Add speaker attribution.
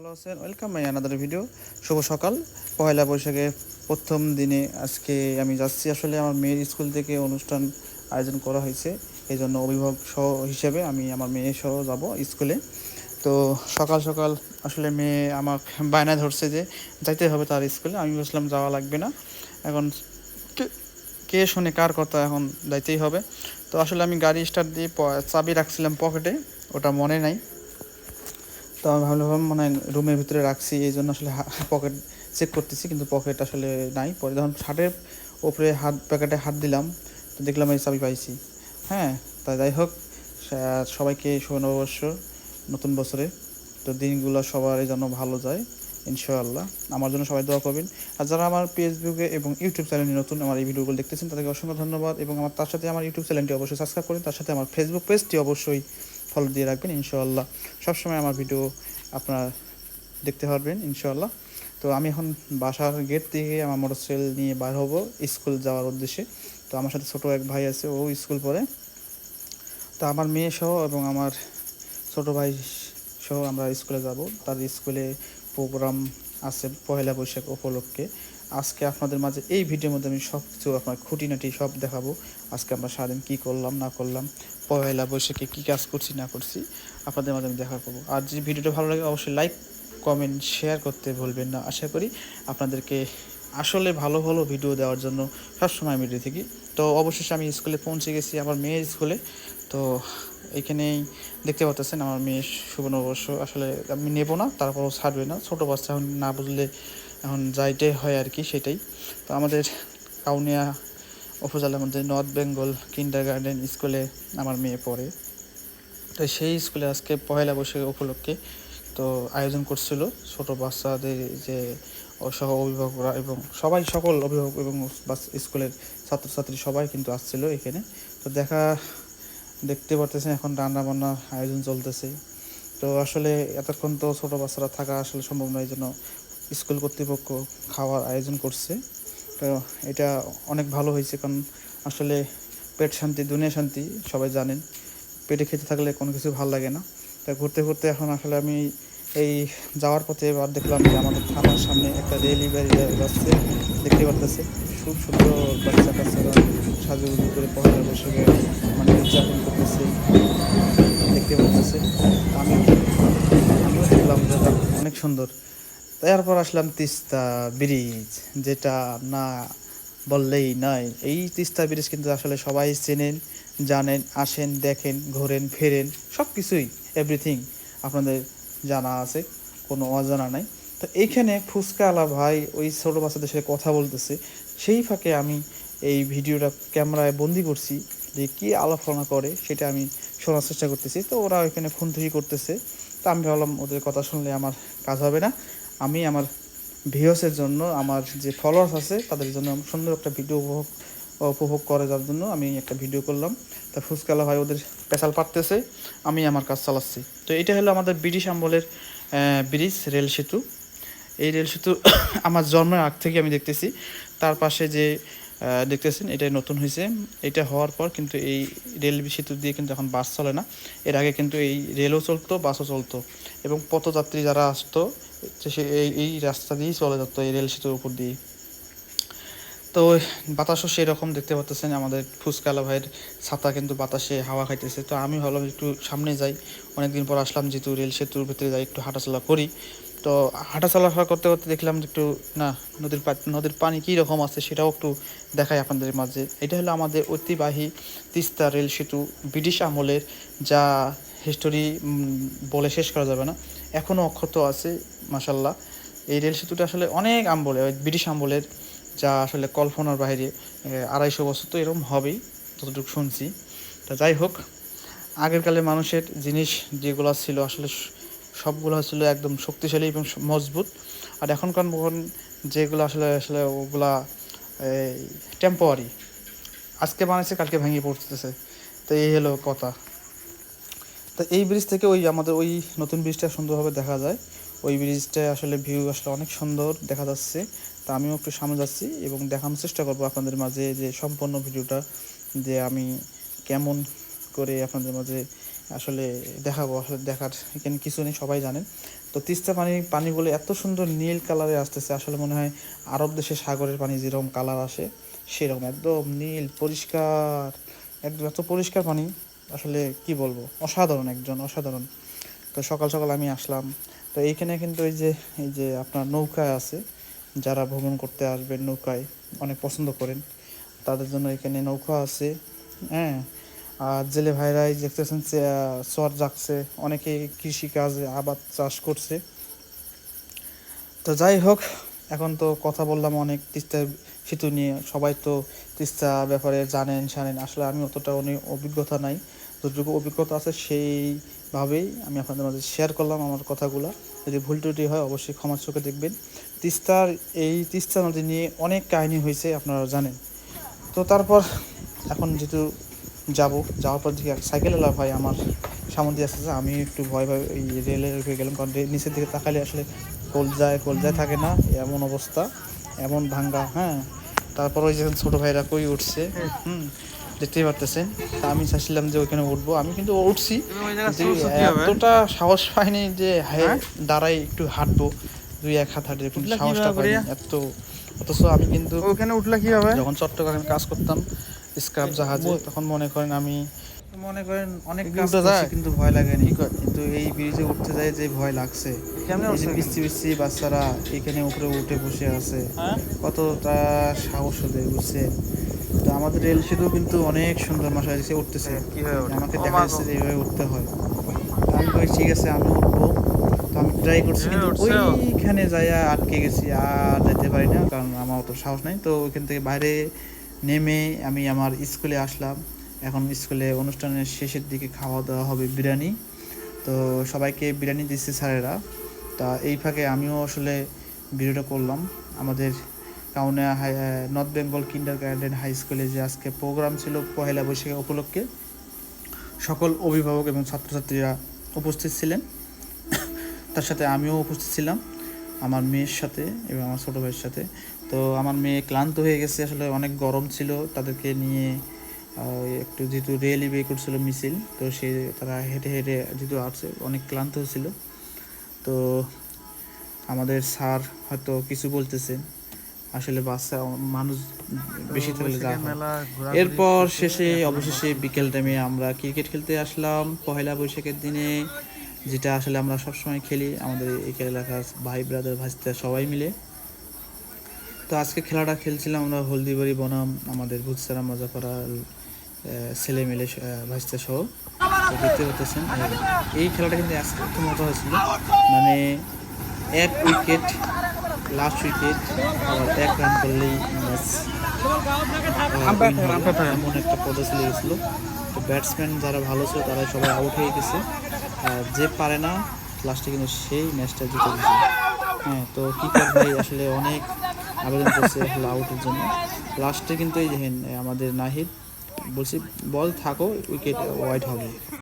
Speaker 1: ভালো আছেন। Welcome my another video শুভ সকাল। পয়লা বৈশাখে প্রথম দিনে আজকে আমি যাচ্ছি। আসলে আমার মেয়ের স্কুল থেকে অনুষ্ঠান আয়োজন করা হয়েছে। এই জন্য অভিভাবক সহ হিসেবে আমি আমার মেয়ে সহ যাব স্কুলে। তো সকাল সকাল আসলে মেয়ে আমার বায়না ধরছে যে যাইতে হবে তার স্কুলে। আমি বলছিলাম যাওয়া লাগবে না। এখন কে- কে শোনে কার কথা এখন যাইতেই হবে। তো আসলে আমি গাড়ি স্টার্ট দিয়ে চাবি রাখছিলাম পকেটে ওটা মনে নাই। তো আমি ভাবলাম মানে রুমের ভিতরে রাখছি, এই জন্য আসলে পকেট চেক করতেছি, কিন্তু পকেট আসলে নাই। পরে যখন শার্টের ওপরে হাত প্যাকেটে হাত দিলাম, তো দেখলাম এই চাবি পাইছি। হ্যাঁ তাই যাই হোক সবাইকে শুভ নববর্ষ নতুন বছরে। তো দিনগুলো সবার যেন ভালো যায়, ইনশাআল্লাহ। আমার জন্য সবাই দোয়া করবেন। আর যারা আমার ফেসবুকে এবং ইউটিউব চ্যানেলে নতুন আমার এই ভিডিওগুলো দেখতেছেন, তাদেরকে অসংখ্য ধন্যবাদ। এবং আমার, তার সাথে আমার ইউটিউব চ্যানেলটি অবশ্যই সাবস্ক্রাইব করেন, তার সাথে আমার ফেসবুক পেজটি অবশ্যই ফলো দিয়ে রাখবেন, ইনশাআল্লাহ। সবসময় আমার ভিডিও আপনারা দেখতে পারবেন, ইনশাআল্লাহ। তো আমি এখন বাসার গেট থেকে আমার মোটরসাইকেল নিয়ে বার হব স্কুল যাওয়ার উদ্দেশ্যে। তো আমার সাথে ছোট এক ভাই আছে, ও স্কুল পড়ে। তো আমার মেয়ে সহ এবং আমার ছোট ভাই সহ আমরা স্কুলে যাব। তার স্কুলে প্রোগ্রাম আছে পয়লা বৈশাখ উপলক্ষে। আজকে আপনাদের মাঝে এই ভিডিওর মধ্যে আমি সব কিছু আপনার খুঁটিনাটি সব দেখাবো। আজকে আমরা সারাদিন কী করলাম, না করলাম, পয়লা বৈশাখে কী কাজ করছি, না করছি, আপনাদের মাঝে আমি দেখা করব। আর যদি ভিডিওটা ভালো লাগে, অবশ্যই লাইক কমেন্ট শেয়ার করতে ভুলবেন না। আশা করি আপনাদেরকে আসলে ভালো ভালো ভিডিও দেওয়ার জন্য সবসময় আমি রেডি থাকি। তো অবশেষে আমি স্কুলে পৌঁছে গেছি আমার মেয়ের স্কুলে। তো এখানেই দেখতে পাচ্ছেন আমার মেয়ের সুবর্ণবর্ষ আসলে আমি নেব না, তারপরও ছাড়বে না। ছোটো বাচ্চা না বুঝলে এখন যাইতে হয় আর কি সেটাই। তো আমাদের কাউনিয়া উপজেলার মধ্যে নর্থ বেঙ্গল কিন্ডার গার্ডেন স্কুলে আমার মেয়ে পড়ে। তো সেই স্কুলে আজকে পয়লা বৈশাখ উপলক্ষে তো আয়োজন করছিল ছোট বাচ্চাদের যে সহ অভিভাবকরা এবং সবাই সকল অভিভাবক এবং স্কুলের ছাত্রছাত্রী সবাই কিন্তু আসছিল এখানে। তো দেখা দেখতে পারতেছেন এখন রান্না বান্নার আয়োজন চলতেছে। তো আসলে এতক্ষণ তো ছোটো বাচ্চারা থাকা আসলে সম্ভব নয় জন্য স্কুল কর্তৃপক্ষ খাওয়ার আয়োজন করছে। তো এটা অনেক ভালো হয়েছে কারণ আসলে পেট শান্তি, দুনিয়া শান্তি, সবাই জানেন। পেটে খেতে থাকলে কোনো কিছু ভালো লাগে না। তা ঘুরতে ঘুরতে এখন আসলে আমি এই যাওয়ার পথে এবার দেখলাম যে আমাদের থানার সামনে একটা রেলি গাড়ি যাচ্ছে দেখতে পারতেছে খুব সুন্দর বাচ্চা কাচ্চারা সাজুগুজু করে পয়লা বৈশাখে মানে উদযাপন করতেছে। দেখতে পারতেছে আমি আমিও দেখলাম অনেক সুন্দর। তারপর আসলাম তিস্তা ব্রিজ, যেটা না বললেই নয়। এই তিস্তা ব্রিজ কিন্তু আসলে সবাই চেনেন, জানেন, আসেন, দেখেন, ঘোরেন, ফেরেন সব কিছুই এভরিথিং আপনাদের জানা আছে, কোনো অজানা নাই। তো এইখানে ফুচকা আলা ভাই, ওই ছোটো বাচ্চাদের সাথে কথা বলতেছে। সেই ফাঁকে আমি এই ভিডিওটা ক্যামেরায় বন্দি করছি, যে কী আলাপনা করে, সেটা আমি শোনার চেষ্টা করতেছি। তো ওরা ওইখানে ফোন থেকে করতেছে। তো আমি ভাবলাম, ওদের কথা শুনলে আমার কাজ হবে না। আমি আমার ভিউসের জন্য, আমার যে ফলোয়ার্স আছে, তাদের জন্য সুন্দর একটা ভিডিও উপভোগ উপভোগ করে যার জন্য আমি একটা ভিডিও করলাম। তা ফুচকালা ভাই ওদের পেশাল পারতেছে, আমি আমার কাজ চালাচ্ছি। তো এটা হলো আমাদের ব্রিটিশ আমলের ব্রিজ, রেল সেতু। এই রেল সেতু আমার জন্মের আগ থেকে আমি দেখতেছি। তার পাশে যে দেখতেছেন এটা নতুন হয়েছে এটা হওয়ার পর কিন্তু এই রেল সেতু দিয়ে কিন্তু এখন বাস চলে না। এর আগে কিন্তু এই রেলও চলতো, বাসও চলতো। এবং পথযাত্রী যারা আসতো সে এই এই রাস্তা দিয়েই চলে যেত এই রেল সেতুর উপর দিয়ে তো বাতাসও সেরকম দেখতে পাচ্ছেন আমাদের ফুচকালা ভাইয়ের ছাতা কিন্তু বাতাসে হাওয়া খাইতেছে। তো আমি ভাবলাম একটু সামনে যাই, অনেকদিন পর আসলাম যেহেতু রেল সেতুর ভিতরে যাই, একটু হাঁটাচলা করি। তো হাঁটাচলা করতে করতে দেখলাম যে একটু, না, নদীর নদীর পানি কী রকম আছে সেটাও একটু দেখাই আপনাদের মাঝে। এটা হলো আমাদের ঐতিহ্যবাহী তিস্তা রেল সেতু, ব্রিটিশ আমলের যা হিস্টোরি বলে শেষ করা যাবে না। এখনও অক্ষত আছে মাসাল্লাহ এই রেল সেতুটা আসলে অনেক আমলে ব্রিটিশ আমলের যা আসলে কল্পনার বাইরে আড়াইশো বছর তো এরকম হবেই, যতটুকু শুনছি। তা যাই হোক আগেরকালে মানুষের জিনিস যেগুলো ছিল আসলে সবগুলো ছিল একদম শক্তিশালী এবং মজবুত। আর এখনকার যেগুলো আসলে আসলে ওগুলা টেম্পোয়ারি আজকে বানাইছে, কালকে ভেঙে পড়তেছে। তো এই হলো কথা। তো এই ব্রিজ থেকে ওই আমাদের ওই নতুন ব্রিজটা সুন্দরভাবে দেখা যায়। ওই ব্রিজটা আসলে ভিউ আসলে অনেক সুন্দর দেখা যাচ্ছে। তা আমিও একটু সামনে যাচ্ছি এবং দেখানোর চেষ্টা করব আপনাদের মাঝে যে সম্পূর্ণ ভিডিওটা যে আমি কেমন করে আপনাদের মাঝে আসলে দেখাবো। আসলে দেখার এখানে কিছু নেই, সবাই জানেন। তো তিস্তা পানি, পানিগুলো এত সুন্দর নীল কালারে আসতেছে, আসলে মনে হয় আরব দেশে সাগরের পানি যেরকম কালার আসে, সেরকম। একদম নীল, পরিষ্কার, একদম এত পরিষ্কার পানি। আসলে কি বলব? অসাধারণ একজন, অসাধারণ। তো সকাল সকাল আমি আসলাম। তো এইখানে কিন্তু এই যে এই যে আপনার নৌকায় আছে, যারা ভ্রমণ করতে আসবেন নৌকায়, অনেক পছন্দ করেন, তাদের জন্য এখানে নৌকা আছে হ্যাঁ? আর জেলে ভাইরাই দেখতেছেন চর জাগছে, অনেকে কৃষিকাজে আবাদ চাষ করছে। তো যাই হোক এখন তো কথা বললাম অনেক, তিস্তা সেতু নিয়ে। সবাই তো তিস্তা ব্যাপারে জানেন জানেন আসলে আমি অতটা অনেক অভিজ্ঞতা নাই। যতটুকু অভিজ্ঞতা আছে সেইভাবেই আমি আপনাদের মাঝে শেয়ার করলাম আমার কথাগুলো। যদি ভুল ত্রুটি হয় অবশ্যই ক্ষমা চোখে দেখবেন। তিস্তার এই তিস্তা নদী নিয়ে অনেক কাহিনী হয়েছে আপনারা জানেন। তো তারপর এখন যেহেতু যাব, যাওয়ার পর দিকে সাইকেল এলা ভাই, আমার সামনে দিয়ে আসতেছে। আমি একটু ভয় ভয় ওই রেলের গেলাম, কারণ নিচের দিকে তাকালে আসলে কলজায় কলজায় থাকে না এমন অবস্থা এমন ভাঙ্গা হ্যাঁ। তারপর ওই যে ছোটো ভাইরা কই উঠছে হুম দেখতেই পারতেছেন। তা আমি চাইছিলাম যে ওইখানে উঠবো। আমি কিন্তু উঠছি এতটা সাহস পাইনি যে হ্যাঁ? দাঁড়াই একটু হাঁটবো দুই এক হাত হাঁটে কিন্তু সাহসটা পাইনি এত। অথচ আমি কিন্তু
Speaker 2: ওখানে উঠলে কি হবে
Speaker 1: যখন চট্টগ্রামে কাজ করতাম স্ক্রাব জাহাজে তখন মনে করেন আমি মনে করেন অনেক কাজ করছি কিন্তু ভয় লাগেনি
Speaker 2: কি
Speaker 1: কিন্তু এই ব্রিজে উঠতে যায় যে ভয় লাগছে।
Speaker 2: কেমনে
Speaker 1: এই
Speaker 2: উঠছে?
Speaker 1: পিচ্ছি পিচ্ছি বাচ্চারা এখানে উপরে উঠে বসে আছে।
Speaker 2: হ্যাঁ?
Speaker 1: কতটা সাহস ওদের বুঝছে তো আমাদের রেল সেতু কিন্তু অনেক সুন্দর মাসা এসে উঠতেছে। আমাকে
Speaker 2: ও
Speaker 1: দেখা যাচ্ছে যে এইভাবে উঠতে হয়। আমি কই ঠিক আছে আমি উঠবো। তো আমি ট্রাই করছি কিন্তু ওইখানে যাইয়া আটকে গেছি আর যেতে পারি না কারণ আমার অত সাহস নাই। তো ওইখান থেকে বাইরে নেমে আমি আমার স্কুলে আসলাম। এখন স্কুলে অনুষ্ঠানের শেষের দিকে খাওয়া দাওয়া হবে বিরিয়ানি। তো সবাইকে বিরিয়ানি দিচ্ছে স্যারেরা। তা এই ফাঁকে আমিও আসলে ভিডিওটা করলাম। আমাদের Kaunia high north Bengal kindergarten high স্কুলে যে আজকে প্রোগ্রাম ছিল পহেলা বৈশাখ উপলক্ষে, সকল অভিভাবক এবং ছাত্রছাত্রীরা উপস্থিত ছিলেন। তার সাথে আমিও উপস্থিত ছিলাম, আমার মেয়ের সাথে এবং আমার ছোটো ভাইয়ের সাথে। তো আমার মেয়ে ক্লান্ত হয়ে গেছে, আসলে অনেক গরম ছিল। তাদেরকে নিয়ে একটু যেহেতু রেলি বে করছিল মিছিল তো সে তারা হেঁটে হেঁটে যেহেতু আসছে অনেক ক্লান্ত ছিল তো আমাদের স্যার হয়তো কিছু বলতেছেন আসলে বাচ্চা মানুষ বেশি থাকলে এরপর শেষে অবশেষে বিকেল টাইমে আমরা ক্রিকেট খেলতে আসলাম। পহেলা বৈশাখের দিনে যেটা আসলে আমরা সবসময় খেলি। আমাদের এই এলাকার ভাই ব্রাদার ভাইস্তা সবাই মিলে। তো আজকে খেলাটা খেলছিলাম আমরা হলদিবাড়ি বনাম আমাদের ভুতসারা মজাপাড়া ছেলে মিলে ভাইস্তা সহ। তো দেখতে পাচ্ছেন এই খেলাটা কিন্তু একটু মজা হয়েছিল। মানে এক উইকেট লাস্ট উইকেট আবার এক রান করলেই ম্যাচ। এমন একটা পদে চলে গেছিল। তো ব্যাটসম্যান যারা ভালো ছিল তারা সবাই আউট হয়ে গেছে। আর যে পারে না লাস্টে কিন্তু সেই ম্যাচটা জিতে গেছে। হ্যাঁ তো কিপার ভাই আসলে অনেক আবেদন করছে আসলে আউটের জন্য। লাস্টে কিন্তু এই দেখেন আমাদের নাহিদ বলছি বল থাকো উইকেট ওয়াইড হবে।